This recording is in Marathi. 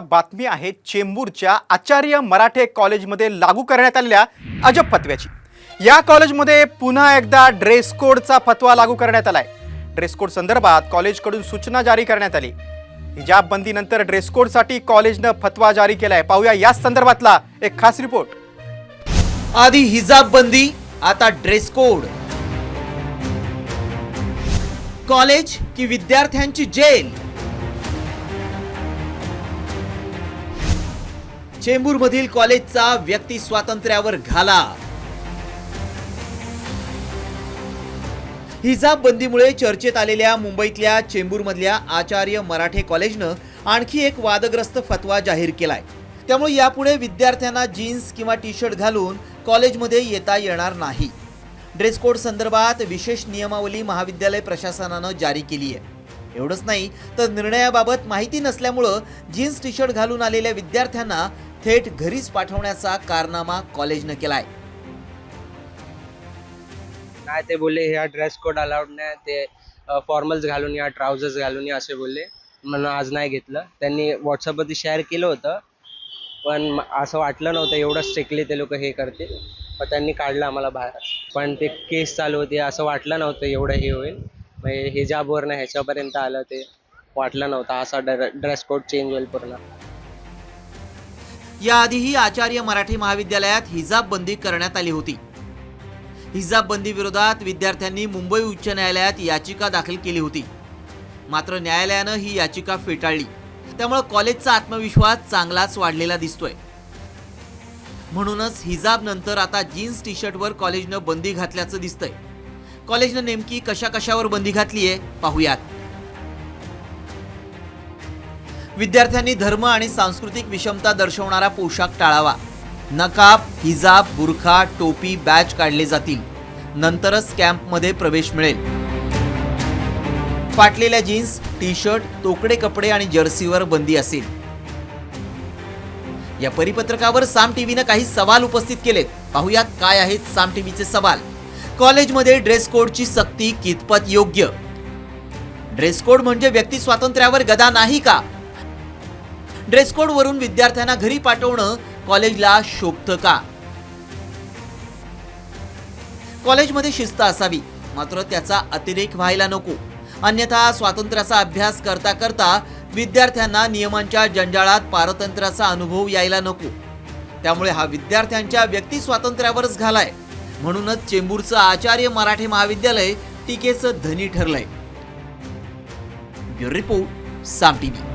बातमी आहे चेंबूरच्या आचार्य मराठे कॉलेजमध्ये लागू करण्यात आलेल्या अजब फतव्याची. या कॉलेजमध्ये पुन्हा एकदा ड्रेस कोडचा फतवा लागू करण्यात आलाय. ड्रेस कोड संदर्भात कॉलेजकडून सूचना जारी करण्यात आली. हिजाब बंदीनंतर ड्रेस कोडसाठी कॉलेजनं फतवा जारी केलाय. पाहूया याच संदर्भातला एक खास रिपोर्ट. आधी हिजाब बंदी आता ड्रेस कोड कॉलेज की विद्यार्थ्यांची जेल. चेंबूर मधील कॉलेजचा व्यक्ती स्वातंत्र्यावर घाला. हिजाब बंदीमुळे चर्चेत आलेल्या मुंबईतल्या चेंबूरमधल्या आचार्य मराठे कॉलेजनं आणखी एक वादग्रस्त फतवा जाहीर केलाय. त्यामुळे यापुढे विद्यार्थ्यांना जीन्स किंवा टी शर्ट घालून कॉलेजमध्ये येता येणार नाही. ड्रेस कोड संदर्भात विशेष नियमावली महाविद्यालय प्रशासनानं जारी केली आहे. एवढंच नाही तर निर्णयाबाबत माहिती नसल्यामुळं जीन्स टी शर्ट घालून आलेल्या विद्यार्थ्यांना थेट घरीच पाठवण्याचा कारनामा कॉलेजनं केलाय. नाही ते बोलले ह्या ड्रेस कोड अलाउड नाही ते फॉर्मल्स घालून या ट्राउजर्स घालून या असे बोलले. म्हणून आज नाही घेतलं. त्यांनी व्हॉट्सअपवरती शेअर केलं होतं. पण असं वाटलं नव्हतं एवढं स्ट्रिक्टली ते लोक हे करतील. पण त्यांनी काढलं आम्हाला बाहेर. पण ते केस चालू होती असं वाटलं नव्हतं एवढं हे होईल. म्हणजे हिजाबवर नाही ह्याच्यापर्यंत आलं ते. वाटलं नव्हतं असा ड्रेस कोड चेंज होईल पूर्ण. याआधीही आचार्य मराठी महाविद्यालयात हिजाब बंदी करण्यात आली होती. हिजाब बंदी विरोधात विद्यार्थ्यांनी मुंबई उच्च न्यायालयात याचिका दाखल केली होती. मात्र न्यायालयानं ही याचिका फेटाळली. त्यामुळे कॉलेजचा आत्मविश्वास चांगलाच वाढलेला दिसतोय. म्हणूनच हिजाब नंतर आता जीन्स टी शर्टवर कॉलेजनं बंदी घातल्याचं दिसतंय. कॉलेजनं नेमकी कशा कशावर बंदी आहे पाहूयात. विद्यार्थ्यांनी धर्म आणि सांस्कृतिक विषमता दर्शवणारा पोशाख टाळावा. नकाब हिजाब बुरखा टोपी बॅच काढले जातील. नंतरच कॅम्पमध्ये प्रवेश मिळेल. फाटलेल्या जीन्स टी शर्ट तोकडे कपडे आणि जर्सीवर बंदी असेल. या परिपत्रकावर साम टीव्हीनं काही सवाल उपस्थित केलेत. पाहुयात काय आहेत साम टीव्हीचे सवाल. कॉलेजमध्ये ड्रेस कोडची सक्ती कितपत योग्य? ड्रेस कोड म्हणजे व्यक्ती स्वातंत्र्यावर गदा नाही का? ड्रेस कोड वरून विद्यार्थ्यांना घरी पाठवणं कॉलेजला शोभतं का? कॉलेजमध्ये शिस्त असावी मात्र त्याचा अतिरेक व्हायला नको. अन्यथा स्वातंत्र्याचा अभ्यास करता करता विद्यार्थ्यांना नियमांच्या जंजाळात पारतंत्र्याचा अनुभव यायला नको. त्यामुळे हा विद्यार्थ्यांच्या व्यक्ती स्वातंत्र्यावरच घालाय. म्हणूनच चेंबूरचं आचार्य मराठे महाविद्यालय टीकेचं धनी ठरलंय. Bureau report Saam TV.